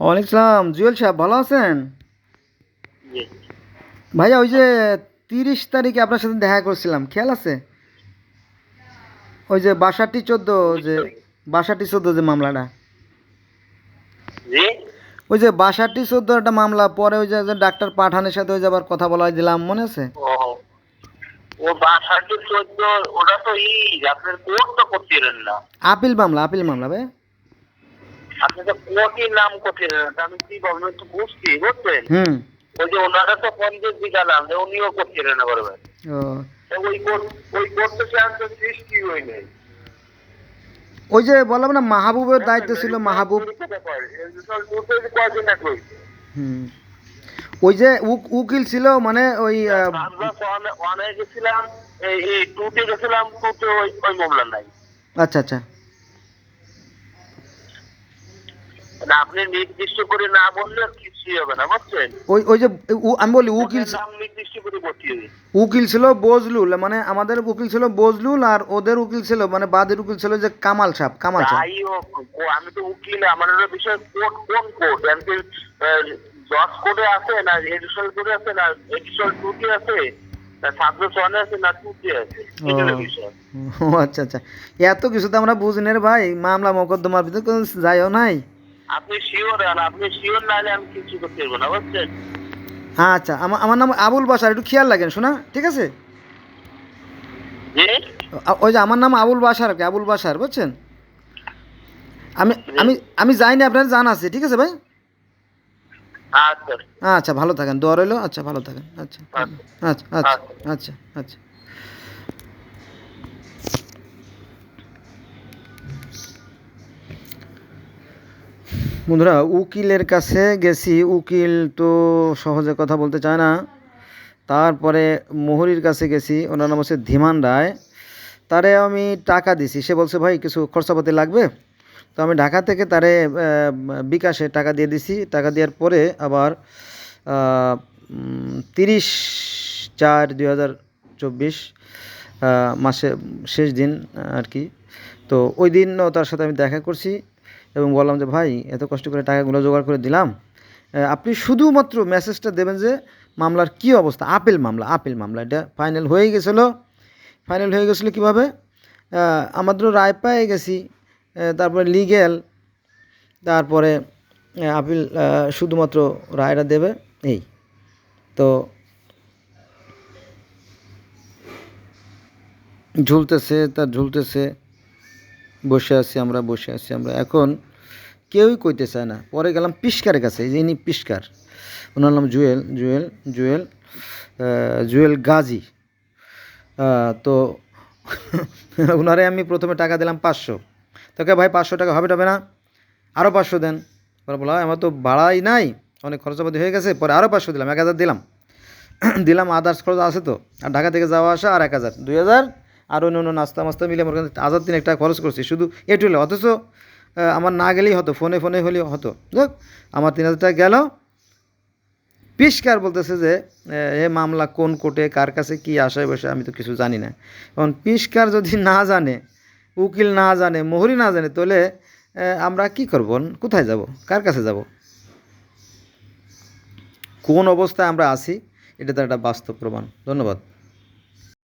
ওয়ালাইকুম সালাম। জুয়েল সাহেব ভালো আছেন? ভাইয়া ওই যে তিরিশ তারিখে আপনার সাথে দেখা করছিলাম খেয়াল আছে? ওই যে বাষট্টি চোদ্দ যে বাষট্টি চোদ্দ যে মামলাটা। ওই যে বাষট্টি চোদ্দ একটা মামলা পরে ওই যে ডাক্তার পাঠানের সাথে ওই যে আবার কথা বলা দিলাম মনে আছে? আপিল মামলা আপিল মামলা ভাই। আপনি তো কোর্টের নাম করছিলেন আমি কি বলব একটু বুঝছি বুঝছেন? হুম। ওই যে ওনারা তো পঞ্চায়েত দিকালাম যে উনিও করছিলেন না বলবেন ও। ওই কোর্ট ওই কোর্ট তো সৃষ্টি হয় নাই ওই যে বললাম না মাহবুবের দায়িত্ব ছিল মাহবুব। হয়েছে হুম। ওই যে উক- উকিল ছিল মানে ওই আচ্ছা আচ্ছা। আপনি নির্দিষ্ট করে না বললে কিছুই হবে না বুঝছেন? ওই ওই যে আমি বলি উকিল ওদের নাম নির্দিষ্ট করে বসিয়ে দিন। উকিল ছিল বজলুল মানে আমাদের উকিল ছিল বজলুল আর ওদের উকিল ছিল মানে বাদের উকিল ছিল যে কামাল সাহেব কামাল সাহেব। যাই হোক ও আমি তো উকিল আমার বিষয় কোর্ট কোন কোর্ট জজ কোর্টে আছে না এডিশনাল কোর্টে আছে না এডিশনাল টুতে আছে? না সাবজেক্ট ওয়ানে আছে না টুতে আছে? এটা হলো বিষয়। ও এত কিছু তো আমরা বুঝি না রে ভাই মামলা মকদ্দমার ভিতরে যাইও নাই? আপনি শিওর আর আপনি শিওর না হলে আমি কিছু করতে পারব না বুঝছেন? আচ্ছা আমার আমার নাম আবুল বাসার একটু খেয়াল লাগেন শোনা? ঠিক আছে? ওই যে আমার নাম আবুল বাসার কি? আবুল বাসার বুঝছেন? আমি আমি আমি যাইনি আপনার জান আছে ঠিক আছে ভাই? আচ্ছা। আচ্ছা ভালো থাকেন দোয়া রইল আচ্ছা ভালো থাকেন আচ্ছা। আচ্ছা আচ্ছা আচ্ছা আচ্ছা। বন্ধুরা, উকিলের কাছে গেছি। উকিল তো সহজে কথা বলতে চায় না। তারপরে মোহরির কাছে গেছি। ওনার নাম হচ্ছে ধীমান রায়। তারে আমি টাকা দিছি। সে বলছে, ভাই, কিছু খরচাপাতি লাগবে? তো আমি ঢাকা থেকে তারে বিকাশে টাকা দিয়ে দিছি। টাকা দেওয়ার পরে আবার তিরিশ চার দুই হাজার চব্বিশ মাসে শেষ দিন আর কি। তো ওই দিনও তার সাথে আমি দেখা করছি। এবং বললাম যে, ভাই, এত কষ্ট করে টাকাগুলো জোগাড় করে দিলাম। আপনি শুধুমাত্র মেসেজটা দেবেন যে, মামলার কি অবস্থা? আপেল মামলা আপেল মামলা। এটা ফাইনাল হয়ে গেছিল। ফাইনাল হয়ে গেছিল কীভাবে? আমাদেরও রায় পেয়ে গেছি। তারপরে লিগেল তারপরে আপিল শুধুমাত্র রায়টা দেবে। এই। তো ঝুলতেছে তার ঝুলতেছে। বসে আছি আমরা, বসে আছি আমরা। এখন কেউই কইতে চায় না। পরে গেলাম পিস্কারের কাছে, এই যে ইনি পিস্কার। ওনার নাম জুয়েল জুয়েল জুয়েল জুয়েল গাজী। তো ওনারে আমি প্রথমে টাকা দিলাম পাঁচশো। তোকে ভাই, পাঁচশো টাকা হবে টাবে না? আরও পাঁচশো দেন। পরে বলা আমার তো ভাড়াই নাই। অনেক খরচাপাতি হয়ে গেছে। পরে আরও পাঁচশো দিলাম, এক হাজার দিলাম। দিলাম আদার্স খরচ আছে তো। আর ঢাকা থেকে যাওয়া আসা আর এক হাজার। দুই হাজার আর অন্য অন্য নাস্তা মাস্তা মিলে আমার হাজার তিন টাকা খরচ করছি। শুধু এটু হলে, অথচ আমার না গেলেই হতো, ফোনে ফোনে হলেও হতো। দেখ আমার তিন হাজার গেল। পিস্কার বলতেছে যে, এ মামলা কোন কোর্টে, কার কাছে কি আশায় বসে আমি তো কিছু জানি না। এখন পিস্কার যদি না জানে, উকিল না জানে, মোহরি না জানে, তাহলে আমরা কি করব? কোথায় যাব? কার কাছে যাব? কোন অবস্থায় আমরা আছি? এটা তো একটা বাস্তব প্রমাণ। ধন্যবাদ।